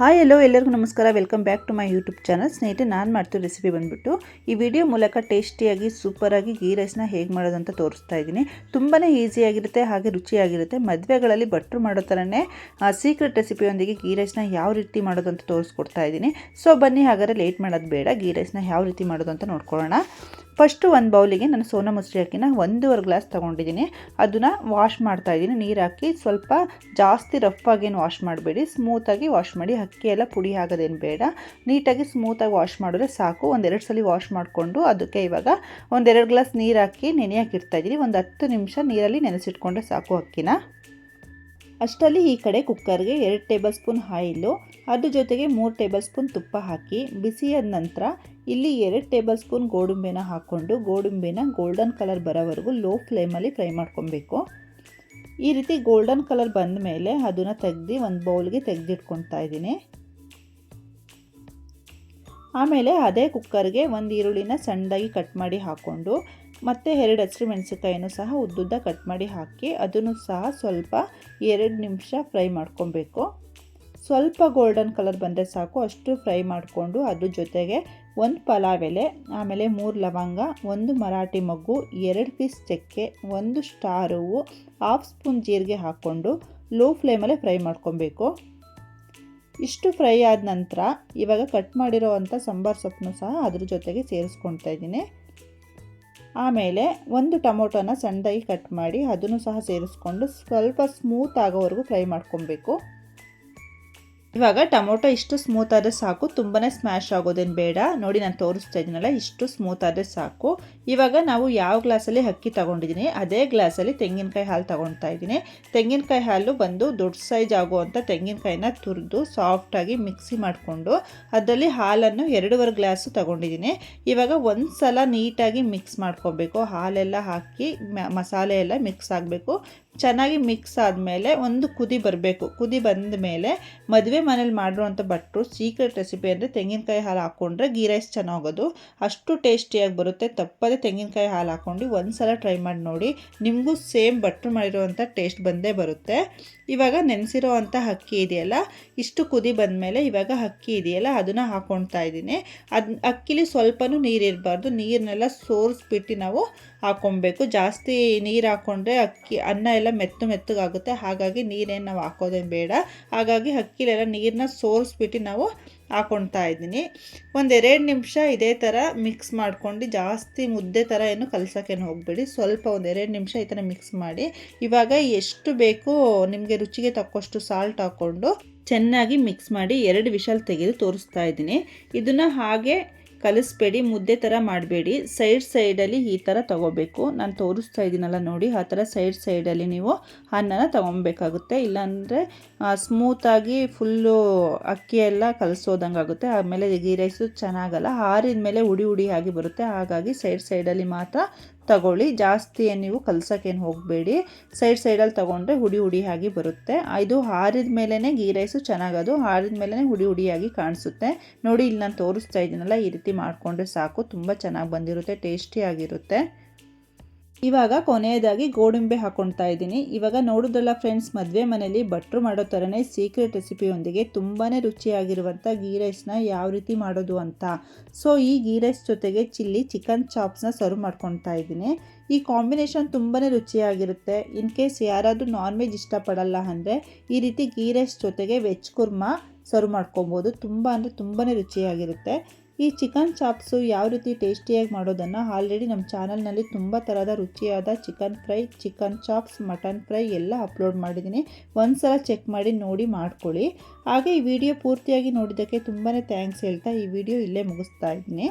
Hi hello ಎಲ್ಲರಿಗೂ ನಮಸ್ಕಾರ. Welcome back to my YouTube channel ಸ್ನೇಹಿತರೆ, ನಾನು ಮಾಡ್ತಿರೋ ರೆಸಿಪಿ ಬಂದುಬಿಟ್ಟು ಈ ವಿಡಿಯೋ ಮೂಲಕ ಟೇಸ್ಟಿಯಾಗಿ ಸೂಪರಾಗಿ ಗೀ ರೈಸ್ನ ಹೇಗೆ ಮಾಡೋದು ಅಂತ ತೋರಿಸ್ತಾ ಇದ್ದೀನಿ. ತುಂಬಾ ಈಸಿಯಾಗಿರುತ್ತೆ ಹಾಗೆ ರುಚಿಯಾಗಿರುತ್ತೆ. ಮದುವೆಗಳಲ್ಲಿ ಭಟ್ರು ಮಾಡೋ ಥರನೇ ಸೀಕ್ರೆಟ್ ರೆಸಿಪಿಯೊಂದಿಗೆ ಗೀ ರೈಸ್ನ ಯಾವ ರೀತಿ ಮಾಡೋದು ಅಂತ ತೋರಿಸ್ಕೊಡ್ತಾ ಇದ್ದೀನಿ. ಸೊ ಬನ್ನಿ, ಹಾಗಾದರೆ ಲೇಟ್ ಮಾಡೋದು ಬೇಡ. ಗೀ ರೈಸ್ನ ಯಾವ ರೀತಿ ಮಾಡೋದು ಅಂತ ನೋಡ್ಕೊಳ್ಳೋಣ. ಫಸ್ಟು ಒಂದು ಬೌಲಿಗೆ ನಾನು ಸೋನಾ ಮೊಸರಿ ಅಕ್ಕಿನ ಒಂದೂವರೆ ಗ್ಲಾಸ್ ತೊಗೊಂಡಿದ್ದೀನಿ. ಅದನ್ನು ವಾಶ್ ಮಾಡ್ತಾ ಇದ್ದೀನಿ. ನೀರು ಹಾಕಿ ಸ್ವಲ್ಪ ಜಾಸ್ತಿ ರಫ್ಫಾಗೇನು ವಾಶ್ ಮಾಡಬೇಡಿ. ಸ್ಮೂತಾಗಿ ವಾಶ್ ಮಾಡಿ. ಅಕ್ಕಿ ಎಲ್ಲ ಪುಡಿ ಆಗೋದೇನು ಬೇಡ. ನೀಟಾಗಿ ಸ್ಮೂತಾಗಿ ವಾಶ್ ಮಾಡಿದ್ರೆ ಸಾಕು. ಒಂದೆರಡು ಸಲ ವಾಶ್ ಮಾಡಿಕೊಂಡು ಅದಕ್ಕೆ ಇವಾಗ ಒಂದೆರಡು ಗ್ಲಾಸ್ ನೀರು ಹಾಕಿ ಇಡ್ತಾಯಿದ್ದೀನಿ ಒಂದು ಹತ್ತು ನಿಮಿಷ ನೀರಲ್ಲಿ ನೆನೆಸಿಟ್ಕೊಂಡ್ರೆ ಸಾಕು ಅಕ್ಕಿನ. ಅಷ್ಟರಲ್ಲಿ ಈ ಕಡೆ ಕುಕ್ಕರ್ಗೆ ಎರಡು ಟೇಬಲ್ ಸ್ಪೂನ್ ಆಯಿಲು. ಅದ್ರ ಜೊತೆಗೆ ಮೂರು ಟೇಬಲ್ ಸ್ಪೂನ್ ತುಪ್ಪ ಹಾಕಿ ಬಿಸಿಯಾದ ನಂತರ ಇಲ್ಲಿ ಎರಡು ಟೇಬಲ್ ಸ್ಪೂನ್ ಗೋಡಂಬಿನ ಹಾಕ್ಕೊಂಡು ಗೋಡಂಬಿನ ಗೋಲ್ಡನ್ ಕಲರ್ ಬರೋವರೆಗೂ ಲೋ ಫ್ಲೇಮಲ್ಲಿ ಫ್ರೈ ಮಾಡ್ಕೊಬೇಕು. ಈ ರೀತಿ ಗೋಲ್ಡನ್ ಕಲರ್ ಬಂದ ಮೇಲೆ ಅದನ್ನು ತೆಗ್ದು ಒಂದು ಬೌಲ್ಗೆ ತೆಗೆದಿಟ್ಕೊತಾ ಇದ್ದೀನಿ. ಆಮೇಲೆ ಅದೇ ಕುಕ್ಕರ್ಗೆ ಒಂದು ಈರುಳ್ಳಿನ ಸಣ್ಣದಾಗಿ ಕಟ್ ಮಾಡಿ ಹಾಕ್ಕೊಂಡು ಮತ್ತು ಎರಡು ಹಸಿರು ಮೆಣಸಿನ್ಕಾಯಿನೂ ಸಹ ಉದ್ದುದ್ದ ಕಟ್ ಮಾಡಿ ಹಾಕಿ ಅದನ್ನು ಸಹ ಸ್ವಲ್ಪ ಎರಡು ನಿಮಿಷ ಫ್ರೈ ಮಾಡ್ಕೊಬೇಕು ಸ್ವಲ್ಪ ಗೋಲ್ಡನ್ ಕಲರ್ ಬಂದರೆ ಸಾಕು. ಅಷ್ಟು ಫ್ರೈ ಮಾಡಿಕೊಂಡು ಅದ್ರ ಜೊತೆಗೆ ಒಂದು ಪಲಾವ್ ಎಲೆ, ಆಮೇಲೆ ಮೂರು ಲವಂಗ, ಒಂದು ಮರಾಠಿ ಮಗ್ಗು, ಎರಡು ಪೀಸ್ ಚಕ್ಕೆ, ಒಂದು ಸ್ಟಾರ್ ಹೂವು ಹಾಫ್ ಸ್ಪೂನ್ ಜೀರಿಗೆ ಹಾಕ್ಕೊಂಡು ಲೋ ಫ್ಲೇಮಲ್ಲೇ ಫ್ರೈ ಮಾಡ್ಕೊಬೇಕು. ಇಷ್ಟು ಫ್ರೈ ಆದ ನಂತರ ಇವಾಗ ಕಟ್ ಮಾಡಿರೋ ಅಂಥ ಸಾಂಬಾರು ಸೊಪ್ಪನ್ನು ಸಹ ಅದ್ರ ಜೊತೆಗೆ ಸೇರಿಸ್ಕೊಳ್ತಾ ಇದ್ದೀನಿ. ಆಮೇಲೆ ಒಂದು ಟೊಮೊಟೊನ ಸಣ್ಣದಾಗಿ ಕಟ್ ಮಾಡಿ ಅದನ್ನು ಸಹ ಸೇರಿಸ್ಕೊಂಡು ಸ್ವಲ್ಪ ಸ್ಮೂತ್ ಆಗೋವರೆಗೂ ಫ್ರೈ ಮಾಡ್ಕೊಬೇಕು. ಇವಾಗ ಟೊಮೊಟೊ ಇಷ್ಟು ಸ್ಮೂತ್ ಆದರೆ ಸಾಕು ತುಂಬಾ ಸ್ಮ್ಯಾಶ್ ಆಗೋದೇನು ಬೇಡ. ನೋಡಿ, ನಾನು ತೋರಿಸ್ತಾ ಇದ್ದೀನಲ್ಲ, ಇಷ್ಟು ಸ್ಮೂತ್ ಆದರೆ ಸಾಕು. ಇವಾಗ ನಾವು ಯಾವ ಗ್ಲಾಸಲ್ಲಿ ಅಕ್ಕಿ ತೊಗೊಂಡಿದ್ದೀನಿ, ಅದೇ ಗ್ಲಾಸಲ್ಲಿ ತೆಂಗಿನಕಾಯಿ ಹಾಲು ತೊಗೊಳ್ತಾ ಇದ್ದೀನಿ. ತೆಂಗಿನಕಾಯಿ ಹಾಲು ಬಂದು ದೊಡ್ಡ ಸೈಜ್ ಆಗುವಂಥ ತೆಂಗಿನಕಾಯಿನ ತುರಿದು ಸಾಫ್ಟಾಗಿ ಮಿಕ್ಸಿ ಮಾಡಿಕೊಂಡು, ಅದರಲ್ಲಿ ಹಾಲನ್ನು ಎರಡೂವರೆ ಗ್ಲಾಸು ತೊಗೊಂಡಿದ್ದೀನಿ. ಇವಾಗ ಒಂದು ಸಲ ನೀಟಾಗಿ ಮಿಕ್ಸ್ ಮಾಡ್ಕೊಬೇಕು. ಹಾಲೆಲ್ಲ ಹಾಕಿ ಮಸಾಲೆ ಎಲ್ಲ ಮಿಕ್ಸ್ ಆಗಬೇಕು. ಚೆನ್ನಾಗಿ ಮಿಕ್ಸ್ ಆದಮೇಲೆ ಒಂದು ಕುದಿ ಬರಬೇಕು. ಕುದಿ ಬಂದ ಮೇಲೆ ಮದುವೆ ಮನೇಲಿ ಮಾಡಿರುವಂಥ ಭಟ್ರು ಸೀಕ್ರೆಟ್ ರೆಸಿಪಿ ಅಂದರೆ ತೆಂಗಿನಕಾಯಿ ಹಾಲು ಹಾಕ್ಕೊಂಡ್ರೆ ಗೀ ರೈಸ್ ಚೆನ್ನಾಗೋದು. ಅಷ್ಟು ಟೇಸ್ಟಿಯಾಗಿ ಬರುತ್ತೆ. ತಪ್ಪದೆ ತೆಂಗಿನಕಾಯಿ ಹಾಲು ಹಾಕ್ಕೊಂಡು ಒಂದು ಸಲ ಟ್ರೈ ಮಾಡಿ ನೋಡಿ. ನಿಮಗೂ ಸೇಮ್ ಭಟ್ರು ಮಾಡಿರುವಂಥ ಟೇಸ್ಟ್ ಬಂದೇ ಬರುತ್ತೆ. ಇವಾಗ ನೆನೆಸಿರೋ ಅಂಥ ಅಕ್ಕಿ ಇದೆಯಲ್ಲ, ಇಷ್ಟು ಕುದಿ ಬಂದಮೇಲೆ ಇವಾಗ ಅಕ್ಕಿ ಇದೆಯಲ್ಲ, ಅದನ್ನು ಹಾಕ್ಕೊಳ್ತಾ ಇದ್ದೀನಿ. ಅದು, ಅಕ್ಕಿಲಿ ಸ್ವಲ್ಪನೂ ನೀರು ಇರಬಾರ್ದು. ನೀರನ್ನೆಲ್ಲ ಸೋರಿಸ್ಬಿಟ್ಟು ನಾವು ಹಾಕ್ಕೊಬೇಕು ಜಾಸ್ತಿ ನೀರು ಹಾಕ್ಕೊಂಡ್ರೆ ಅಕ್ಕಿ, ಅನ್ನ ಎಲ್ಲ ಮೆತ್ತು ಮೆತ್ತಗಾಗುತ್ತೆ. ಹಾಗಾಗಿ ನೀರೇನು ನಾವು ಹಾಕೋದೇನು ಬೇಡ. ಹಾಗಾಗಿ ಅಕ್ಕಿಲೆಲ್ಲ ನೀರನ್ನ ಸೋರಿಸ್ಬಿಟ್ಟು ನಾವು ಹಾಕೊಳ್ತಾ ಇದ್ದೀನಿ. ಒಂದೆರಡು ನಿಮಿಷ ಇದೇ ಥರ ಮಿಕ್ಸ್ ಮಾಡ್ಕೊಂಡು ಜಾಸ್ತಿ ಮುದ್ದೆ ಥರ ಏನು ಕಲ್ಸೋಕ್ಕೇನು ಹೋಗಬೇಡಿ. ಸ್ವಲ್ಪ ಒಂದು ಎರಡು ನಿಮಿಷ ಈ ಥರ ಮಿಕ್ಸ್ ಮಾಡಿ. ಇವಾಗ ಎಷ್ಟು ಬೇಕು ನಿಮಗೆ ರುಚಿಗೆ ತಕ್ಕಷ್ಟು ಸಾಲ್ಟ್ ಹಾಕ್ಕೊಂಡು ಚೆನ್ನಾಗಿ ಮಿಕ್ಸ್ ಮಾಡಿ ಎರಡು ವಿಷಲ್ ತೆಗೆದು ತೋರಿಸ್ತಾ ಇದ್ದೀನಿ. ಇದನ್ನು ಹಾಗೆ ಕಲಿಸ್ಬೇಡಿ, ಮುದ್ದೆ ಥರ ಮಾಡಬೇಡಿ. ಸೈಡ್ ಸೈಡಲ್ಲಿ ಈ ಥರ ತೊಗೋಬೇಕು. ನಾನು ತೋರಿಸ್ತಾ ಇದ್ದೀನಲ್ಲ ನೋಡಿ, ಆ ಥರ ಸೈಡ್ ಸೈಡಲ್ಲಿ ನೀವು ಅನ್ನನ ತೊಗೊಬೇಕಾಗುತ್ತೆ ಇಲ್ಲಾಂದರೆ ಸ್ಮೂತಾಗಿ ಫುಲ್ಲು ಅಕ್ಕಿ ಎಲ್ಲ ಕಲಿಸೋದಂಗೆ ಆಗುತ್ತೆ. ಆಮೇಲೆ ಗೀ ರೈಸು ಚೆನ್ನಾಗಲ್ಲ. ಆರಿದ ಮೇಲೆ ಉಡಿ ಉಡಿ ಆಗಿ ಬರುತ್ತೆ. ಹಾಗಾಗಿ ಸೈಡ್ ಸೈಡಲ್ಲಿ ಮಾತ್ರ ತಗೊಳ್ಳಿ. ಜಾಸ್ತಿ ನೀವು ಕಲ್ಸೋಕ್ಕೇನು ಹೋಗಬೇಡಿ. ಸೈಡ್ ಸೈಡಲ್ಲಿ ತೊಗೊಂಡ್ರೆ ಹುಡಿ ಹುಡಿಯಾಗಿ ಬರುತ್ತೆ. ಇದು ಹಾರಿದ ಮೇಲೇ ಗೀ ರೈಸು ಚೆನ್ನಾಗದು. ಹಾರಿದ ಮೇಲೇ ಹುಡಿ ಹುಡಿಯಾಗಿ ಕಾಣಿಸುತ್ತೆ. ನೋಡಿ, ಇಲ್ಲಿ ನಾನು ತೋರಿಸ್ತಾ ಇದ್ದೀನಲ್ಲ, ಈ ರೀತಿ ಮಾಡಿಕೊಂಡ್ರೆ ಸಾಕು. ತುಂಬ ಚೆನ್ನಾಗಿ ಬಂದಿರುತ್ತೆ ಟೇಸ್ಟಿಯಾಗಿರುತ್ತೆ ಇವಾಗ ಕೊನೆಯದಾಗಿ ಗೋಡಂಬೆ ಹಾಕೊಳ್ತಾ ಇದ್ದೀನಿ. ಇವಾಗ ನೋಡೋದಲ್ಲ ಫ್ರೆಂಡ್ಸ್ ಮದುವೆ ಮನೆಯಲ್ಲಿ ಭಟ್ರು ಮಾಡೋ ಥರನೇ ಸೀಕ್ರೆಟ್ ರೆಸಿಪಿಯೊಂದಿಗೆ ತುಂಬಾ ರುಚಿಯಾಗಿರುವಂಥ ಗೀ ರೈಸ್ನ ಯಾವ ರೀತಿ ಮಾಡೋದು ಅಂತ. ಸೊ ಈ ಗೀ ರೈಸ್ ಜೊತೆಗೆ ಚಿಲ್ಲಿ ಚಿಕನ್ ಚಾಪ್ಸ್ನ ಸರ್ವ್ ಮಾಡ್ಕೊತಾ ಇದ್ದೀನಿ. ಈ ಕಾಂಬಿನೇಷನ್ ತುಂಬಾ ರುಚಿಯಾಗಿರುತ್ತೆ. ಇನ್ ಕೇಸ್ ಯಾರಾದರೂ ನಾನ್ ವೆಜ್ ಇಷ್ಟಪಡಲ್ಲ ಅಂದರೆ ಈ ರೀತಿ ಗೀ ರೈಸ್ ಜೊತೆಗೆ ವೆಜ್ ಕುರ್ಮಾ ಸರ್ವ್ ಮಾಡ್ಕೊಬೋದು ತುಂಬ ಅಂದರೆ ತುಂಬಾ ರುಚಿಯಾಗಿರುತ್ತೆ. ಈ ಚಿಕನ್ ಚಾಪ್ಸು ಯಾವ ರೀತಿ ಟೇಸ್ಟಿಯಾಗಿ ಮಾಡೋದನ್ನು ಆಲ್ರೆಡಿ ನಮ್ಮ ಚಾನಲ್ನಲ್ಲಿ ತುಂಬ ಥರದ ರುಚಿಯಾದ chicken fry, chicken chops, mutton fry ಎಲ್ಲ ಅಪ್ಲೋಡ್ ಮಾಡಿದ್ದೀನಿ. ಒಂದು ಸಲ ಚೆಕ್ ಮಾಡಿ ನೋಡಿ ಮಾಡ್ಕೊಳ್ಳಿ. ಹಾಗೆ ಈ ವಿಡಿಯೋ ಪೂರ್ತಿಯಾಗಿ ನೋಡಿದ್ದಕ್ಕೆ ತುಂಬಾ ಥ್ಯಾಂಕ್ಸ್ ಹೇಳ್ತಾ ಈ ವಿಡಿಯೋ ಇಲ್ಲೇ ಮುಗಿಸ್ತಾ ಇದ್ದೀನಿ.